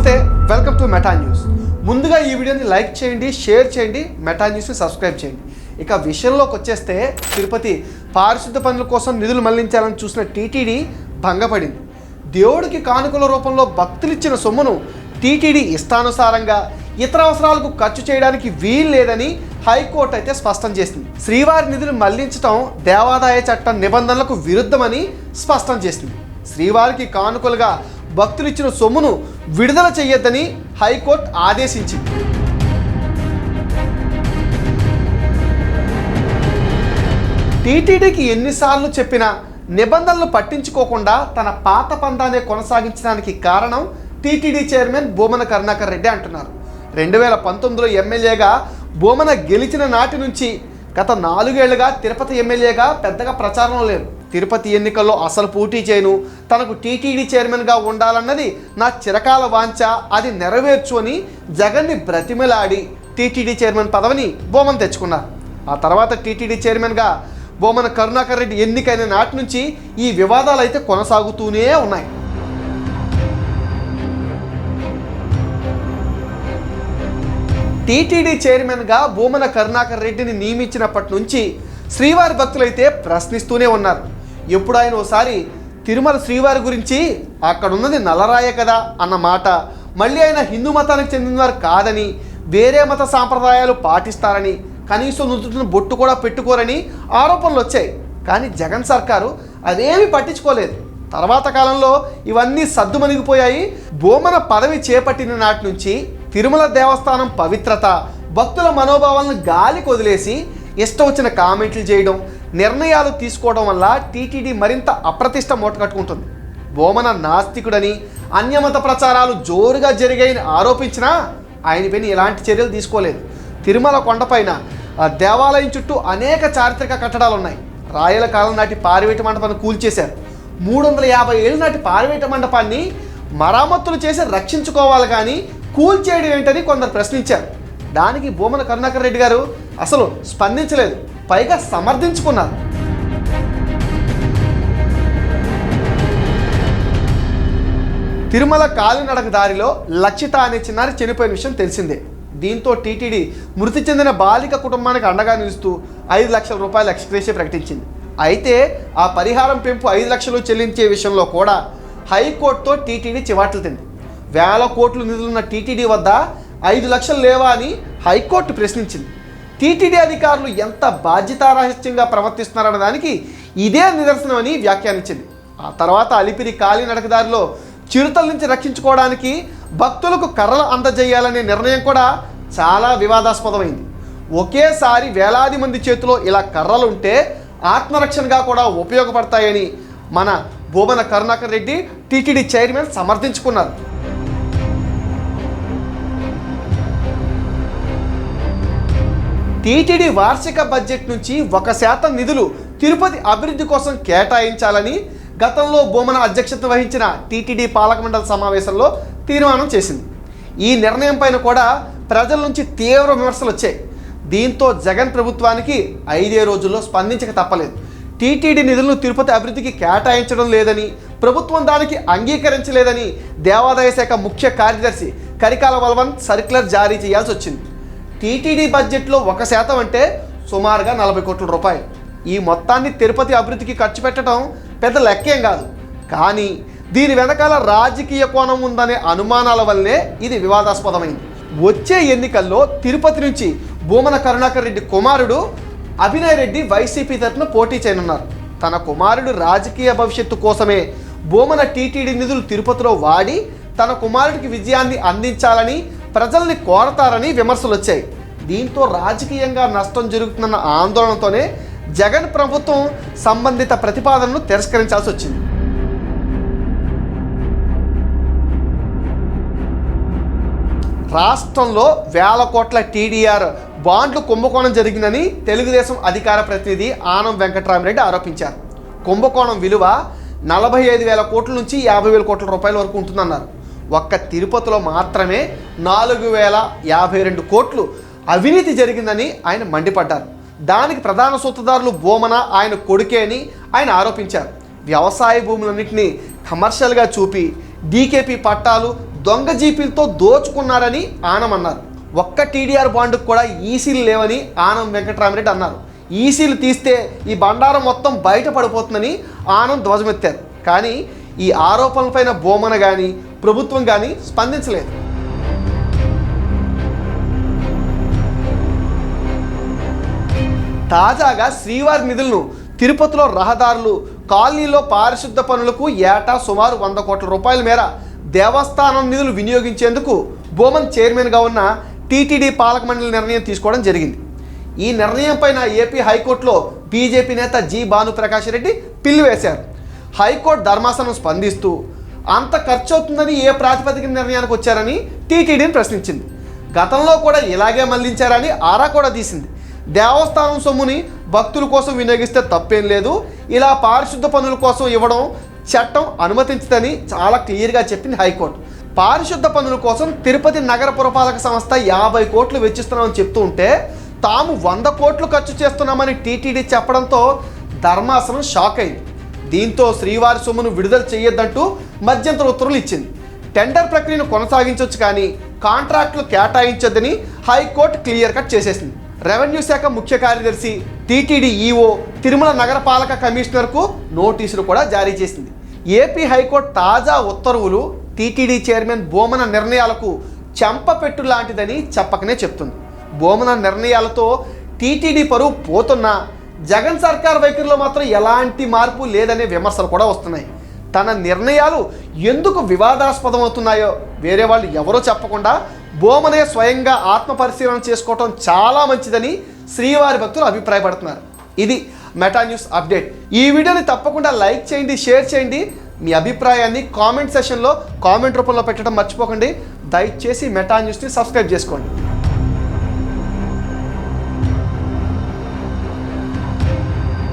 నమస్తే welcome to meta news ముందుగా ఈ వీడియోని లైక్ చేయండి షేర్ చేయండి మెటా న్యూస్ని సబ్స్క్రైబ్ చేయండి. ఇక విషయంలోకి వచ్చేస్తే తిరుపతి పారిశుద్ధ పనుల కోసం నిధులు మళ్ళించాలని చూసిన టీటీడీ భంగపడింది. దేవుడికి కానుకల రూపంలో భక్తులిచ్చిన సొమ్మును టీటీడీ ఇష్టానుసారంగా ఇతర అవసరాలకు ఖర్చు చేయడానికి వీలు లేదని హైకోర్టు అయితే స్పష్టం చేసింది. శ్రీవారి నిధులు మళ్ళించడం దేవాదాయ చట్టం నిబంధనలకు విరుద్ధమని స్పష్టం చేసింది. శ్రీవారికి కానుకలుగా భక్తులు ఇచ్చిన సొమ్మును విడుదల చేయొద్దని హైకోర్టు ఆదేశించింది. టీటీడీకి ఎన్నిసార్లు చెప్పినా నిబంధనలు పట్టించుకోకుండా తన పాత పందాన్ని కొనసాగించడానికి కారణం టీటీడీ చైర్మన్ బోమన కరుణాకర్ రెడ్డి అంటున్నారు. రెండు వేల పంతొమ్మిదిలో ఎమ్మెల్యేగా భూమన గెలిచిన నాటి నుంచి గత నాలుగేళ్ళుగా తిరుపతి ఎమ్మెల్యేగా పెద్దగా ప్రచారం లేరు. తిరుపతి ఎన్నికల్లో అసలు పోటీ చేయను. తనకు టీటీడీ చైర్మన్గా ఉండాలన్నది నా చిరకాల వాంఛ. అది నెరవేర్చు అని జగన్ని బ్రతిమలాడి టీటీడీ చైర్మన్ పదవిని బోమన్ తెచ్చుకున్నారు ఆ తర్వాత టీటీడీ చైర్మన్గా బోమన కరుణాకర్ రెడ్డి ఎన్నికైన నాటి నుంచి ఈ వివాదాలు అయితే కొనసాగుతూనే ఉన్నాయి. టీటీడీ చైర్మన్గా భూమన కరుణాకర్ రెడ్డిని నియమించినప్పటి నుంచి శ్రీవారి భక్తులైతే ప్రశ్నిస్తూనే ఉన్నారు. ఎప్పుడు ఆయన ఒకసారి తిరుమల శ్రీవారి గురించి అక్కడ ఉన్నది నల్లరాయే కదా అన్న మాట. మళ్ళీ ఆయన హిందూ మతానికి చెందినవారు కాదని వేరే మత సాంప్రదాయాలు పాటిస్తారని కనీసం నుదుటిన బొట్టు కూడా పెట్టుకోరని ఆరోపణలు వచ్చాయి. కానీ జగన్ సర్కారు అదేమీ పట్టించుకోలేదు. తర్వాత కాలంలో ఇవన్నీ సద్దుమణిగిపోయాయి. బోమన పదవి చేపట్టిన నాటి నుంచి తిరుమల దేవస్థానం పవిత్రత భక్తుల మనోభావాలను గాలి వదిలేసి ఇష్టం వచ్చిన కామెంట్లు చేయడం నిర్ణయాలు తీసుకోవడం వల్ల టీటీడీ మరింత అప్రతిష్ట మూటకట్టుకుంటుంది బోమన నాస్తికుడని అన్యమత ప్రచారాలు జోరుగా జరిగాయని ఆరోపించినా ఆయన పైన ఎలాంటి చర్యలు తీసుకోలేదు. తిరుమల కొండపైన దేవాలయం చుట్టూ అనేక చారిత్రక కట్టడాలు ఉన్నాయి రాయల కాలం నాటి పారివేట మండపాన్ని కూల్చేశారు. మూడు వందల యాభై ఏళ్ళ నాటి పారివేట మండపాన్ని మరామత్తులు చేసి రక్షించుకోవాలి కానీ కూల్చేయడం ఏంటని కొందరు ప్రశ్నించారు. దానికి భూమన కరుణాకర్ రెడ్డి గారు అసలు స్పందించలేదు. పైగా సమర్థించుకున్నారు. తిరుమల కాలినడక దారిలో లక్షిత అనే చిన్నారి చనిపోయిన విషయం తెలిసిందే. దీంతో టీటీడీ మృతి చెందిన బాలిక కుటుంబానికి అండగా నిలుస్తూ ఐదు లక్షల రూపాయల ఎక్స్గ్రేషియా ప్రకటించింది. అయితే ఆ పరిహారం పెంపు ఐదు లక్షలు చెల్లించే విషయంలో కూడా హైకోర్టుతో టీటీడీ చివాట్లు తింది. వేల కోట్లు నిధులున్న టీటీడీ వద్ద ఐదు లక్షలు లేవా అని హైకోర్టు ప్రశ్నించింది. టీటీడీ అధికారులు ఎంత బాధ్యతారహస్యంగా ప్రవర్తిస్తున్నారన్న దానికి ఇదే నిదర్శనం అని వ్యాఖ్యానించింది. ఆ తర్వాత అలిపిరి కాలినడకదారిలో చిరుతల నుంచి రక్షించుకోవడానికి భక్తులకు కర్రలు అందజేయాలనే నిర్ణయం కూడా చాలా వివాదాస్పదమైంది. ఒకేసారి వేలాది మంది చేతిలో ఇలా కర్రలు ఉంటే ఆత్మరక్షణగా కూడా ఉపయోగపడతాయని మన భూమన కరుణాకర్ రెడ్డి టీటీడీ చైర్మన్ సమర్థించుకున్నారు. టీటీడీ వార్షిక బడ్జెట్ నుంచి ఒక శాతం నిధులు తిరుపతి అభివృద్ధి కోసం కేటాయించాలని గతంలో బొమ్మన అధ్యక్షత వహించిన టీటీడీ పాలకమండలి సమావేశంలో తీర్మానం చేసింది. ఈ నిర్ణయం పైన కూడా ప్రజల నుంచి తీవ్ర విమర్శలు వచ్చాయి. దీంతో జగన్ ప్రభుత్వానికి ఐదే రోజుల్లో స్పందించక తప్పలేదు. టీటీడీ నిధులను తిరుపతి అభివృద్ధికి కేటాయించడం లేదని ప్రభుత్వం దానికి అంగీకరించలేదని దేవాదాయ శాఖ ముఖ్య కార్యదర్శి కరికాల వల్వన్ సర్క్యులర్ జారీ చేయాల్సి వచ్చింది. టీటీడీ బడ్జెట్లో ఒక శాతం అంటే సుమారుగా నలభై కోట్ల రూపాయలు. ఈ మొత్తాన్ని తిరుపతి అభివృద్ధికి ఖర్చు పెట్టడం పెద్ద లెక్కేం కాదు. కానీ దీని వెనకాల రాజకీయ కోణం ఉందనే అనుమానాల వల్లే ఇది వివాదాస్పదమైంది. వచ్చే ఎన్నికల్లో తిరుపతి నుంచి భూమన కరుణాకర్ రెడ్డి కుమారుడు అభినయ్ రెడ్డి వైసీపీ తరఫున పోటీ చేయనున్నారు. తన కుమారుడు రాజకీయ భవిష్యత్తు కోసమే భూమన టీటీడీ నిధులు తిరుపతిలో వాడి తన కుమారుడికి విజయాన్ని అందించాలని ప్రజల్ని కోరతారని విమర్శలు వచ్చాయి. దీంతో రాజకీయంగా నష్టం జరుగుతుందన్న ఆందోళనతోనే జగన్ ప్రభుత్వం సంబంధిత ప్రతిపాదనను తిరస్కరించాల్సి వచ్చింది. రాష్ట్రంలో వేల కోట్ల టీడీఆర్ బాండ్లు కుంభకోణం జరిగిందని తెలుగుదేశం అధికార ప్రతినిధి ఆనం వెంకటరామిరెడ్డి ఆరోపించారు. కుంభకోణం విలువ నలభై ఐదు వేల కోట్ల నుంచి యాభై వేల కోట్ల రూపాయల వరకు ఉంటుందన్నారు. ఒక్క తిరుపతిలో మాత్రమే నాలుగు వేల యాభై రెండు కోట్లు అవినీతి జరిగిందని ఆయన మండిపడ్డారు. దానికి ప్రధాన సూత్రధారులు బోమన ఆయన కొడుకే అని ఆయన ఆరోపించారు. వ్యవసాయ భూములన్నింటినీ కమర్షియల్గా చూపి డీకేపీ పట్టాలు దొంగ జీపీలతో దోచుకున్నారని ఆనం అన్నారు. ఒక్క టీడీఆర్ బాండుకు కూడా ఈసీలు లేవని ఆనం వెంకటరామరెడ్డి అన్నారు. ఈసీలు తీస్తే ఈ బండారం మొత్తం బయట పడిపోతుందని ఆనం ధ్వజమెత్తారు. కానీ ఈ ఆరోపణలపైన బోమన కానీ ప్రభుత్వం కానీ స్పందించలేదు. తాజాగా శ్రీవారి నిధులను తిరుపతిలో రహదారులు కాలనీలో పారిశుద్ధ పనులకు ఏటా సుమారు వంద కోట్ల రూపాయల మేర దేవస్థానం నిధులు వినియోగించేందుకు బోమన్ చైర్మన్గా ఉన్న టీటీడీ పాలక మండలి నిర్ణయం తీసుకోవడం జరిగింది. ఈ నిర్ణయం పైన ఏపీ హైకోర్టులో బీజేపీ నేత జి. భానుప్రకాష్ రెడ్డి పిల్లి వేశారు. హైకోర్టు ధర్మాసనం స్పందిస్తూ అంత ఖర్చు అవుతుందని ఏ ప్రాతిపదిక నిర్ణయానికి వచ్చారని టీటీడీని ప్రశ్నించింది. గతంలో కూడా ఇలాగే మళ్ళించారని ఆరా కూడా తీసింది. దేవస్థానం సొమ్ముని భక్తుల కోసం వినియోగిస్తే తప్పేం లేదు. ఇలా పారిశుద్ధ పనుల కోసం ఇవ్వడం చట్టం అనుమతించదని చాలా క్లియర్గా చెప్పింది హైకోర్టు. పారిశుద్ధ పనుల కోసం తిరుపతి నగర పురపాలక సంస్థ యాభై కోట్లు వెచ్చిస్తున్నామని చెప్తూ ఉంటే తాము వంద కోట్లు ఖర్చు చేస్తున్నామని టీటీడీ చెప్పడంతో ధర్మాసనం షాక్ అయింది. దీంతో శ్రీవారి సొమ్మును విడుదల చేయొద్దంటూ మధ్యంతర ఉత్తర్వులు ఇచ్చింది. టెండర్ ప్రక్రియను కొనసాగించవచ్చు కానీ కాంట్రాక్టులు కేటాయించొద్దని హైకోర్టు క్లియర్ కట్ చేసేసింది. రెవెన్యూ శాఖ ముఖ్య కార్యదర్శి టీటీడీ ఈఓ తిరుమల నగరపాలక కమిషనర్కు నోటీసులు కూడా జారీ చేసింది. ఏపీ హైకోర్టు తాజా ఉత్తర్వులు టీటీడీ చైర్మన్ బోమన నిర్ణయాలకు చెంపపెట్టు లాంటిదని చెప్పకనే చెప్తుంది. బోమన నిర్ణయాలతో టీటీడీ పరువు పోతున్నా జగన్ సర్కార్ వైఖరిలో మాత్రం ఎలాంటి మార్పు లేదనే విమర్శలు కూడా వస్తున్నాయి. తన నిర్ణయాలు ఎందుకు వివాదాస్పదం అవుతున్నాయో వేరే వాళ్ళు ఎవరో చెప్పకుండా బోమనే స్వయంగా ఆత్మ పరిశీలన చేసుకోవటం చాలా మంచిదని శ్రీవారి భక్తులు అభిప్రాయపడుతున్నారు. ఇది మెటా న్యూస్ అప్డేట్. ఈ వీడియోని తప్పకుండా లైక్ చేయండి షేర్ చేయండి. మీ అభిప్రాయాన్ని కామెంట్ సెషన్లో కామెంట్ రూపంలో పెట్టడం మర్చిపోకండి. దయచేసి మెటా న్యూస్ని సబ్స్క్రైబ్ చేసుకోండి.